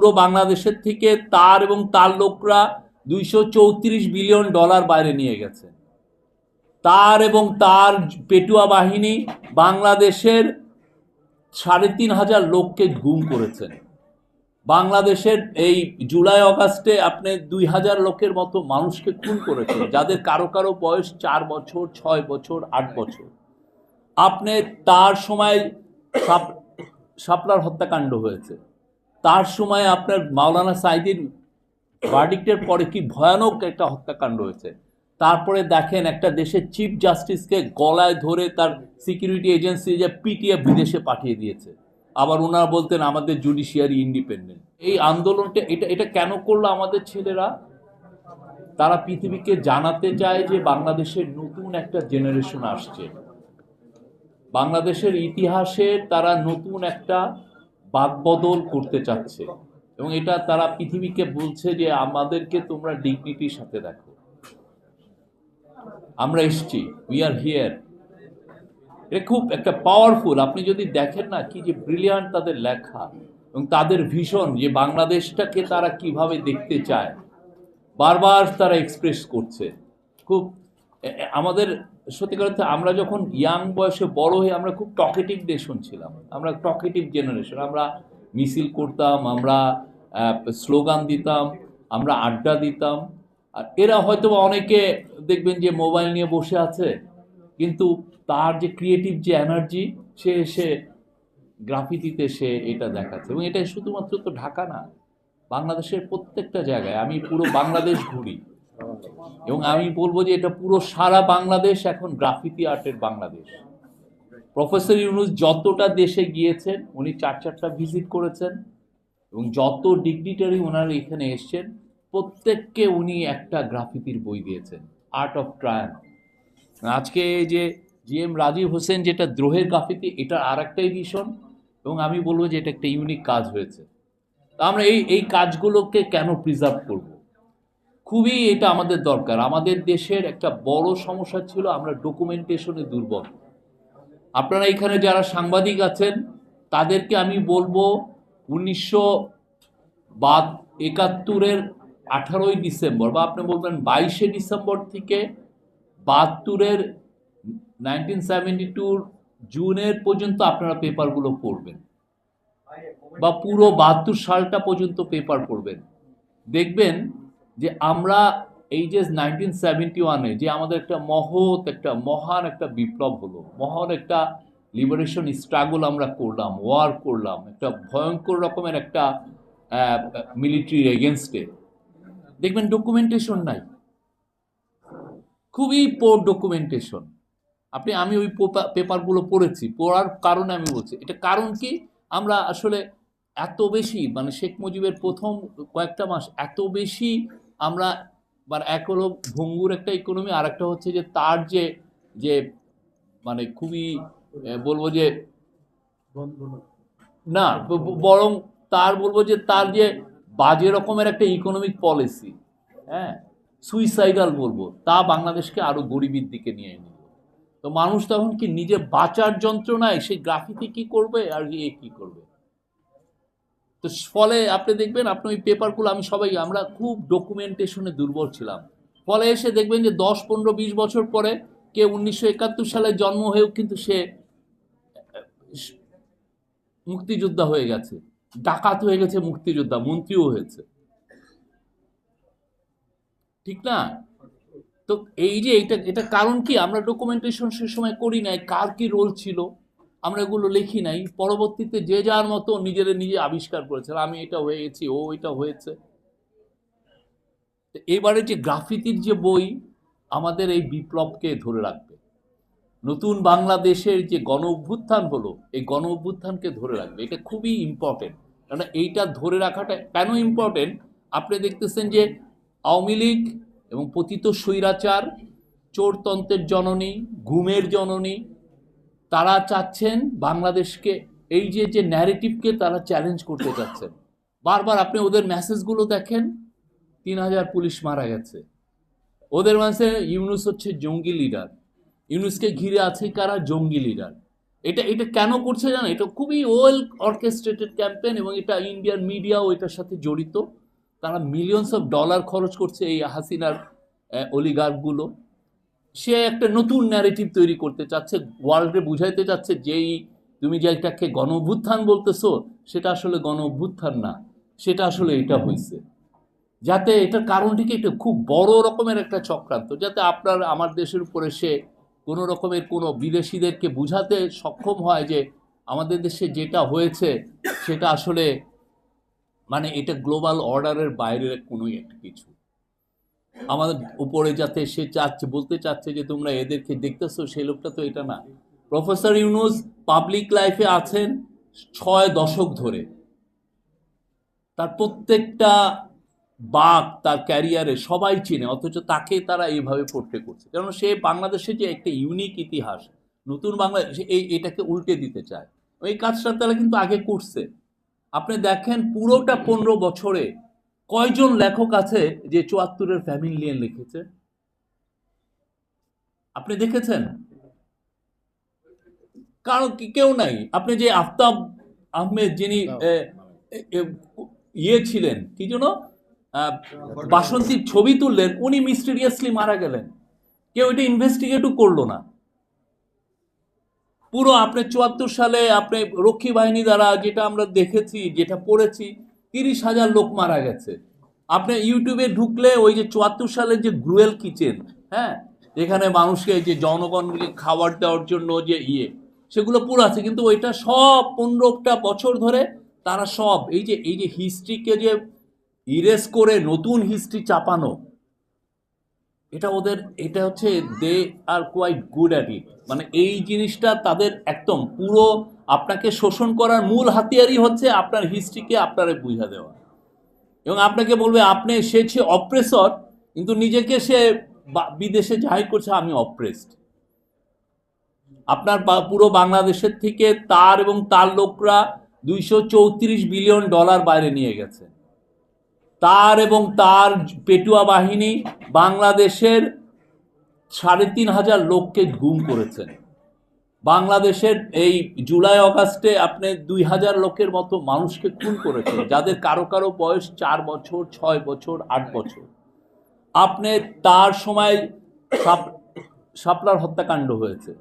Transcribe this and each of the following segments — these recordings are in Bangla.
পুরো বাংলাদেশের থেকে তার এবং তার লোকরা দুইশো চৌত্রিশ বিলিয়ন ডলার বাইরে নিয়ে গেছে। তার এবং তার পেটুয়া বাহিনী বাংলাদেশের সাড়ে তিন হাজার লোককে গুম করেছেন বাংলাদেশের এই জুলাই অগাস্টে আপনি দুই হাজার লোকের মতো মানুষকে খুন করেছেন, যাদের কারও কারও বয়স চার বছর, ছয় বছর, আট বছর। আপনি তার সময় সাপ- শাপলার হত্যাকাণ্ড হয়েছে। তার সময় আপনার মাওলানা সাইদির ভার্ডিক্টের পরে কি ভয়ানক একটা হত্যাকাণ্ড হয়েছে। তারপরে দেখেন একটা দেশের চিফ জাস্টিসকে গলায় ধরে তার সিকিউরিটি এজেন্সি যে পিটিএ বিদেশে পাঠিয়ে দিয়েছে। আবার ওনারা বলতেন, আমাদের জুডিশিয়ারি ইন্ডিপেন্ডেন্ট এই আন্দোলনটা, এটা এটা কেন করল আমাদের ছেলেরা? তারা পৃথিবীকে জানাতে চায় যে বাংলাদেশের নতুন একটা জেনারেশন আসছে। বাংলাদেশের ইতিহাসে তারা নতুন একটা বাকবদল করতে চাচ্ছে। এবং এটা তারা পৃথিবীকে বলছে যে, আমাদেরকে তোমরা ডিগনিটির সাথে দেখো। আমরা এসছি। উই আর হিয়ার এটা খুব একটা পাওয়ারফুল আপনি যদি দেখেন না কি যে ব্রিলিয়ান্ট তাদের লেখা এবং তাদের ভীষণ যে বাংলাদেশটাকে তারা কীভাবে দেখতে চায়। বারবার তারা এক্সপ্রেস করছে। খুব আমাদের সত্যিকার অর্থে আমরা যখন ইয়াং বয়সে বড় হয়ে আমরা খুব টকেটিভ নেশন ছিলাম, আমরা টকেটিভ জেনারেশন আমরা মিছিল করতাম, আমরা স্লোগান দিতাম, আমরা আড্ডা দিতাম। আর এরা হয়তো অনেকে দেখবেন যে মোবাইল নিয়ে বসে আছে, কিন্তু তার যে ক্রিয়েটিভ যে এনার্জি সে এসে গ্রাফিতিতে সে এটা দেখাচ্ছে। এবং এটা শুধুমাত্র তো ঢাকা না, বাংলাদেশের প্রত্যেকটা জায়গায়, আমি পুরো বাংলাদেশ ঘুরি। এবং আমি বলব যে এটা পুরো সারা বাংলাদেশ এখন গ্রাফিতি আর্টের বাংলাদেশ। প্রফেসর ইউনুস যতটা দেশে গিয়েছেন, উনি চার চারটা ভিজিট করেছেন এবং যত ডিগনিটারি ওনার এখানে এসছেন, প্রত্যেককে উনি একটা গ্রাফিতির বই দিয়েছেন, আর্ট অফ ট্রায়ান আজকে যে জি এম রাজীব হোসেন যেটা দ্রোহের গ্রাফিতি, এটা আর একটা এডিশন এবং আমি বলব যে এটা একটা ইউনিক কাজ হয়েছে। তা আমরা এই এই কাজগুলোকে কেন প্রিজার্ভ করব? খুবই এটা আমাদের দরকার। আমাদের দেশের একটা বড় সমস্যা ছিল আমরা ডকুমেন্টেশনে দুর্বল। আপনারা এখানে যারা সাংবাদিক আছেন, তাদেরকে আমি বলব উনিশশো বাদ একাত্তরের আঠারোই ডিসেম্বর বা আপনি বলবেন বাইশে ডিসেম্বর থেকে বাহাত্তরের নাইনটিন সেভেন্টি টুর জুনের পর্যন্ত আপনারা পেপারগুলো পড়বেন। বা পুরো বাহাত্তর সালটা পর্যন্ত পেপার পড়বেন। দেখবেন যে আমরা এই যে নাইনটিন সেভেন্টি ওয়ানে যে আমাদের একটা মহৎ একটা মহান একটা বিপ্লব হলো, মহান একটা লিবারেশন স্ট্রাগল আমরা করলাম ওয়ার করলাম, একটা ভয়ঙ্কর রকমের একটা মিলিটারির এগেনস্টে দেখবেন ডকুমেন্টেশন নাই। খুবই পোর ডকুমেন্টেশন আপনি, আমি ওই পেপারগুলো পড়েছি, পড়ার কারণে আমি বলছি। এটা কারণ কি? আমরা আসলে এত বেশি মানে শেখ মুজিবের প্রথম কয়েকটা মাস এত বেশি আমরা মানে এক হলো ভঙ্গুর একটা ইকোনমি আর একটা হচ্ছে যে তার যে যে মানে খুবই বলব যে না, ব- ব- বরং তার বলব যে তার যে বাজে রকমের একটা ইকোনমিক পলিসি হ্যাঁ? সুইসাইডাল বলব, তা বাংলাদেশকে আরও গরিবের দিকে নিয়ে নিল তো মানুষ তখন কি নিজে বাঁচার যন্ত্রণায় সেই গ্রাফিতি কি করবে আর এ কি করবে? তো ফলে আপনি দেখবেন, আপনি ওই পেপারগুলো আমি সবাই, আমরা খুব ডকুমেন্টেশনে দুর্বল ছিলাম। ফলে এসে দেখবেন যে দশ, পনেরো, বিশ বছর পরে কে উনিশশো একাত্তর সালে জন্ম হয়েও কিন্তু সে মুক্তিযোদ্ধা হয়ে গেছে। ডাকাত হয়ে গেছে মুক্তিযোদ্ধা, মন্ত্রীও হয়েছে। ঠিক না? তো এই যে এটা এটা কারণ কি? আমরা ডকুমেন্টেশন সে সময় করি নাই। কার কি রোল ছিল? আমরা এগুলো লিখি নাই। পরবর্তীতে যে যার মতো নিজেরা নিজে আবিষ্কার করেছে। আমি এটা হয়ে গেছি ও এটা হয়েছে। এবারে যে গ্রাফিতির যে বই, আমাদের এই বিপ্লবকে ধরে রাখবে। নতুন বাংলাদেশের যে গণ অভ্যুত্থান হলো, এই গণ অভ্যুত্থানকে ধরে রাখবে। এটা খুবই ইম্পর্টেন্ট কারণ এইটা ধরে রাখাটা কেন ইম্পর্টেন্ট আপনি দেখতেছেন যে আওয়ামী লীগ এবং পতিত স্বৈরাচার, চোরতন্ত্রের জননী, ঘুমের জননী তারা চাচ্ছেন বাংলাদেশকে, এই যে যে ন্যারেটিভকে তারা চ্যালেঞ্জ করতে চাচ্ছেন। বারবার আপনি ওদের মেসেজগুলো দেখেন, তিন হাজার পুলিশ মারা গেছে। ওদের মাঝে ইউনুস হচ্ছে জঙ্গি লিডার ইউনুসকে ঘিরে আছে কারা? জঙ্গি লিডার এটা এটা কেন করছে জানো এটা খুবই ওয়েল অর্কেস্ট্রেটেড ক্যাম্পেন এবং এটা ইন্ডিয়ান মিডিয়াও এটার সাথে জড়িত। তারা মিলিয়নস অফ ডলার খরচ করছে এই হাসিনার অলিগার্কগুলো সে একটা নতুন ন্যারেটিভ তৈরি করতে চাচ্ছে ওয়ার্ল্ডে বুঝাইতে চাচ্ছে যেই তুমি যে এটাকে গণ অভ্যুত্থান বলতেছো, সেটা আসলে গণ অভ্যুত্থান না, সেটা আসলে এটা হয়েছে যাতে এটার কারণটি কি এটা খুব বড় রকমের একটা চক্রান্ত, যাতে আপনার, আমার দেশের উপরে সে কোনো রকমের কোনো বিদেশিদেরকে বুঝাতে সক্ষম হয় যে আমাদের দেশে যেটা হয়েছে, সেটা আসলে মানে এটা গ্লোবাল অর্ডারের বাইরের কোনো একটা কিছু। আমাদের উপরে যাতে সে চাচ্ছে, বলতে চাচ্ছে যে তোমরা এদেরকে দেখতেছো, সেই লোকটা তো এটা না। প্রফেসর ইউনুস পাবলিক লাইফে আছেন ছয় দশক ধরে। তার প্রত্যেকটা বাক তার ক্যারিয়ারে সবাই চিনে, অথচ তাকে তারা এইভাবে পোট্রে করছে। কারণ সে বাংলাদেশে যে একটা ইউনিক ইতিহাস, নতুন বাংলাদেশ এই এটাকে উল্টে দিতে চায়। এই কাজটা তারা কিন্তু আগে করছে। আপনি দেখেন পুরোটা পনেরো বছরে কয়জন লেখক আছে যে চুয়াত্তরের ফ্যামিলি নিয়ে লিখেছে? আপনি দেখেছেন? কারণ কেউ নাই। আপনি যে আফতাব আহমেদ যিনি ইয়ে ছিলেন কি যেন আহ, বাসন্তীর ছবি তুললেন উনি মিস্টেরিয়াসলি মারা গেলেন। কেউ এটা ইনভেস্টিগেটও করল না। পুরো আপনি চুয়াত্তর সালে আপনি রক্ষী বাহিনী দ্বারা যেটা আমরা দেখেছি যেটা পড়েছি তিরিশ হাজার লোক মারা গেছে। আপনি ইউটিউবে ঢুকলে ওই যে চুয়াত্তর সালের যে গ্রুয়েল কিচেন হ্যাঁ এখানে মানুষকে যে জনগণকে খাবার দেওয়ার জন্য যে ইয়ে সেগুলো পুরো আছে, কিন্তু ওইটা সব পনেরোটা বছর ধরে তারা সব, এই যে এই যে হিস্ট্রিকে যে ইরেস করে নতুন হিস্ট্রি চাপানো এটা ওদের, এটা হচ্ছে they are quite good at it মানে এই জিনিসটা তাদের একদম পুরো আপনাকে শোষণ করার মূল হাতিয়ারই হচ্ছে আপনার হিস্ট্রিকে আপনারে বুঝা দেওয়া। এবং আপনাকে বলবে, আপনি, সে ছে অপ্রেসর কিন্তু নিজেকে সে বিদেশে যাই করছে, আমি অপ্রেসড আপনার পুরো বাংলাদেশের থেকে তার এবং তার লোকরা দুইশো চৌত্রিশ বিলিয়ন ডলার বাইরে নিয়ে গেছে। তার এবং তার পেটুয়া বাহিনী বাংলাদেশের সাড়ে তিন হাজার লোককে গুম করেছেন বাংলাদেশের এই জুলাই অগাস্টে আপনি দুই হাজার লোকের মতো মানুষকে খুন করেছেন, যাদের কারও কারও বয়স চার বছর, ছয় বছর, আট বছর। আপনি তার সময় সাপ- শাপলার হত্যাকাণ্ড হয়েছে।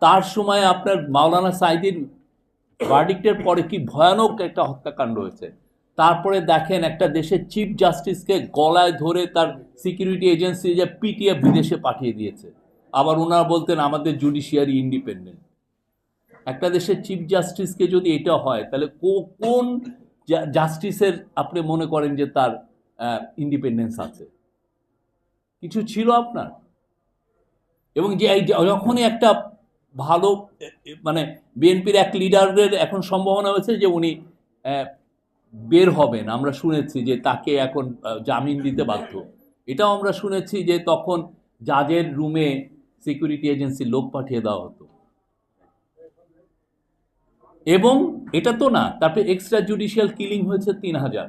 তার সময় আপনার মাওলানা সাইদির ভার্ডিক্টের পরে কি ভয়ানক একটা হত্যাকাণ্ড হয়েছে? তারপরে দেখেন একটা দেশের চিফ জাস্টিসকে গলায় ধরে তার সিকিউরিটি এজেন্সি যে পিটিএফ বিদেশে পাঠিয়ে দিয়েছে। আবার ওনারা বলতেন, আমাদের জুডিশিয়ারি ইন্ডিপেন্ডেন্ট। একটা দেশের চিফ জাস্টিসকে যদি এটা হয়, তাহলে কোন জাস্টিসের আপনি মনে করেন যে তার ইন্ডিপেন্ডেন্স আছে? কিছু ছিল আপনার? এবং যে যখনই একটা ভালো মানে বিএনপির এক লিডারের এখন সম্ভাবনা হয়েছে যে উনি বের হবেন আমরা শুনেছি যে তাকে এখন জামিন দিতে বাধ্য। এটাও আমরা শুনেছি যে তখন জাজের রুমে সিকিউরিটি এজেন্সির লোক পাঠিয়ে দেওয়া হতো। এবং এটা তো না, তারপরে এক্সট্রা জুডিশিয়াল কিলিং হয়েছে তিন হাজার।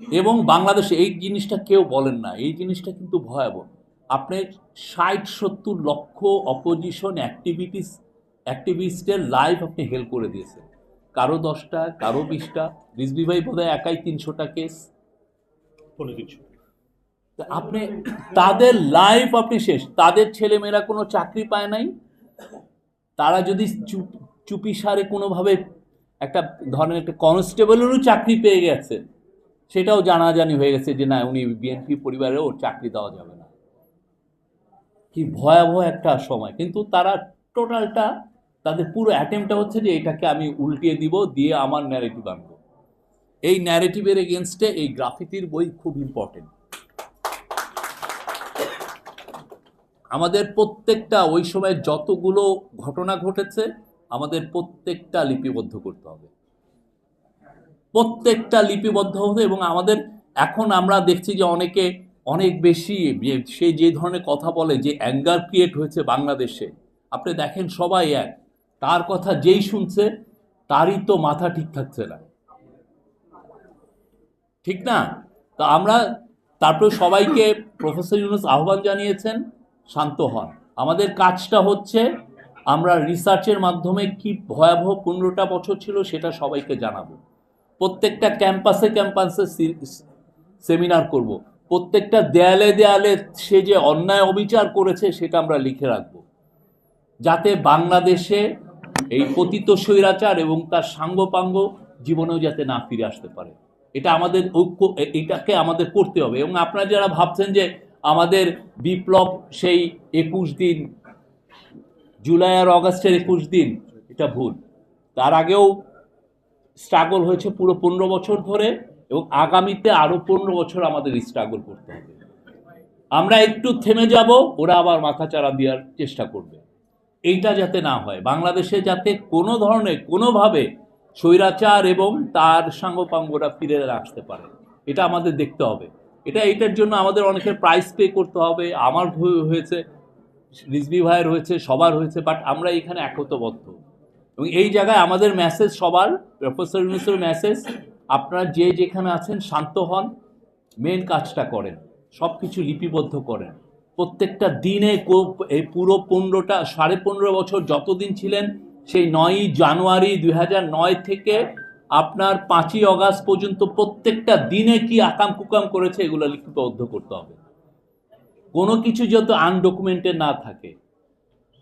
এবং বাংলাদেশে এই জিনিসটা কেউ বলেন না, এই জিনিসটা কিন্তু ভয়াবহ। আপনি ষাট, সত্তর লক্ষ অপোজিশন অ্যাক্টিভিটিস অ্যাক্টিভিস্টের লাইফ আপনি হেল্প করে দিয়েছেন। কারও দশটা কারও বিশটা রিজবি ভাই বোধ হয় একাই তিনশোটা কেস তা আপনি তাদের লাইফ আপনি শেষ। তাদের ছেলেমেয়েরা কোনো চাকরি পায় নাই? তারা যদি চুপ চুপি সারে কোনোভাবে একটা ধরনের একটা কনস্টেবলেরও চাকরি পেয়ে গেছে সেটাও জানাজানি হয়ে গেছে যে না উনি বিএনপি পরিবারেও ওর চাকরি দেওয়া যাবে না। কি ভয়াবহ একটা সময়। কিন্তু তারা টোটালটা তাদের পুরো অ্যাটেম্পটা হচ্ছে যে এটাকে আমি উল্টিয়ে দিব, দিয়ে আমার ন্যারেটিভ আনব। এই ন্যারেটিভের এগেনস্টে এই গ্রাফিতির বই খুব ইম্পর্টেন্ট আমাদের প্রত্যেকটা, ওই সময় যতগুলো ঘটনা ঘটেছে, আমাদের প্রত্যেকটা লিপিবদ্ধ করতে হবে। প্রত্যেকটা লিপিবদ্ধ হতে এবং আমাদের, এখন আমরা দেখছি যে অনেকে অনেক বেশি সে যে ধরনের কথা বলে, যে অ্যাঙ্গার ক্রিয়েট হয়েছে বাংলাদেশে। আপনি দেখেন সবাই এক। তার কথা যেই শুনছে, তারই তো মাথা ঠিক থাকছে না। ঠিক না? তো আমরা তারপরে সবাইকে প্রফেসর ইউনুস আহ্বান জানিয়েছেন, শান্ত হন। আমাদের কাজটা হচ্ছে, আমরা রিসার্চের মাধ্যমে কি ভয়াবহ পনেরোটা বছর ছিল সেটা সবাইকে জানাব। প্রত্যেকটা ক্যাম্পাসে ক্যাম্পাসে সেমিনার করব। প্রত্যেকটা দেয়ালে দেয়ালে সে যে অন্যায় অবিচার করেছে সেটা আমরা লিখে রাখব। যাতে বাংলাদেশে এই পতিত স্বৈরাচার এবং তার সাঙ্গপাঙ্গ জীবনেও যাতে না ফিরে আসতে পারে। এটা আমাদের ঐক্য এটাকে আমাদের করতে হবে। এবং আপনারা যারা ভাবছেন যে আমাদের বিপ্লব সেই একুশ দিন, জুলাই আর অগাস্টের একুশ দিন, এটা ভুল। তার আগেও স্ট্রাগল হয়েছে পুরো পনেরো বছর ধরে এবং আগামীতে আরও পনেরো বছর আমাদের স্ট্রাগল করতে হবে। আমরা একটু থেমে যাব, ওরা আবার মাথাচাড়া দেওয়ার চেষ্টা করবে। এইটা যাতে না হয়। বাংলাদেশে যাতে কোনো ধরনের, কোনোভাবে স্বৈরাচার এবং তার সাঙ্গপাঙ্গরা ফিরে আসতে পারে, এটা আমাদের দেখতে হবে। এটা এটার জন্য আমাদের অনেকের প্রাইস পে করতে হবে। আমার হয়েছে রিজবি ভাইয়ের হয়েছে, সবার হয়েছে বাট আমরা এখানে একতবদ্ধ। এবং এই জায়গায় আমাদের মেসেজ সবার প্রফেসর ইউনুসের মেসেজ আপনারা যে যেখানে আছেন শান্ত হন মেন কাজটা করেন সব কিছু লিপিবদ্ধ করেন। প্রত্যেকটা দিনে এই পুরো পনেরোটা, সাড়ে পনেরো বছর যতদিন ছিলেন, সেই নয়ই জানুয়ারি দুই নয় থেকে আপনার পাঁচই অগাস্ট পর্যন্ত প্রত্যেকটা দিনে কি আকাম কুকাম করেছে, এগুলো লিপিবদ্ধ করতে হবে। কোনো কিছু যত আনডকুমেন্টেড না থাকে,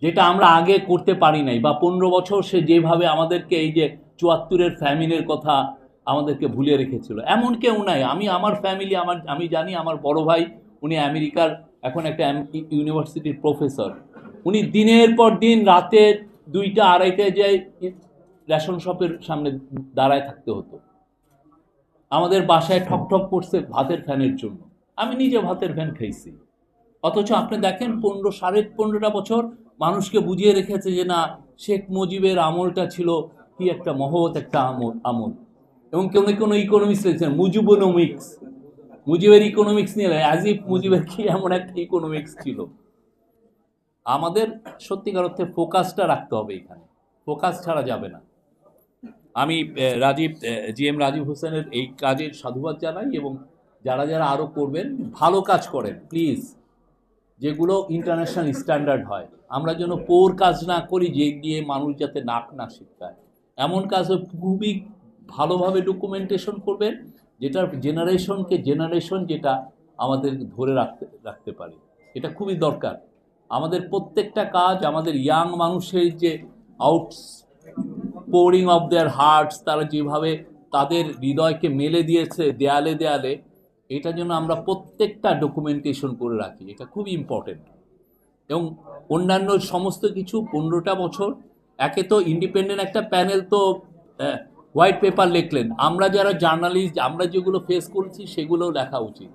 যেটা আমরা আগে করতে পারি নাই, বা পনেরো বছর সে যেভাবে আমাদেরকে এই যে চুয়াত্তরের ফ্যামিলির কথা আমাদেরকে ভুলিয়ে রেখেছিল, এমন কেউ নাই। আমি, আমার ফ্যামিলি, আমার, আমি জানি আমার বড় ভাই, উনি আমেরিকার এখন একটা ইউনিভার্সিটির প্রফেসর। উনি দিনের পর দিন রাতে দুইটা, আড়াইটায় যায় রেশন শপের সামনে দাঁড়ায় থাকতে হতো। আমাদের বাসায় ঠক ঠক করছে ভাতের ফ্যানের জন্য। আমি নিজে ভাতের ফ্যান খাইছি। অথচ আপনি দেখেন পনেরো, সাড়ে পনেরোটা বছর মানুষকে বুঝিয়ে রেখেছে যে না, শেখ মুজিবের আমলটা ছিল কি একটা মহৎ একটা আমল আমল। এবং কেউ কোনো ইকোনমিক্স লিখছেন মুজিবোনমিক্স মুজিবের ইকোনমিক্স নিয়ে অ্যাজিফ মুজিবের কি এমন একটা ইকোনমিক্স ছিল? আমাদের সত্যিকার অর্থে ফোকাসটা রাখতে হবে এখানে। ফোকাস ছাড়া যাবে না। আমি রাজীব জি এম রাজীব হোসেনের এই কাজের সাধুবাদ জানাই এবং যারা যারা আরও করবেন ভালো কাজ করেন প্লিজ যেগুলো ইন্টারন্যাশনাল স্ট্যান্ডার্ড হয়। আমরা যেন পোর কাজ না করি যে দিয়ে মানুষ যাতে নাক না শিক্ষায় এমন কাজ খুবই ভালোভাবে ডকুমেন্টেশন করবেন যেটার জেনারেশনকে জেনারেশন যেটা আমাদের ধরে রাখতে রাখতে পারে। এটা খুবই দরকার। আমাদের প্রত্যেকটা কাজ আমাদের ইয়াং মানুষের যে out pouring of their hearts তারা যেভাবে তাদের হৃদয়কে মেলে দিয়েছে দেয়ালে দেয়ালে, এটা যেন আমরা প্রত্যেকটা ডকুমেন্টেশন করে রাখি। এটা খুবই ইম্পর্টেন্ট এবং অন্যান্য সমস্ত কিছু পনেরোটা বছর, একে তো ইন্ডিপেন্ডেন্ট একটা প্যানেল তো হোয়াইট পেপার লিখলেন আমরা যারা জার্নালিস্ট আমরা যেগুলো ফেস করছি সেগুলোও লেখা উচিত।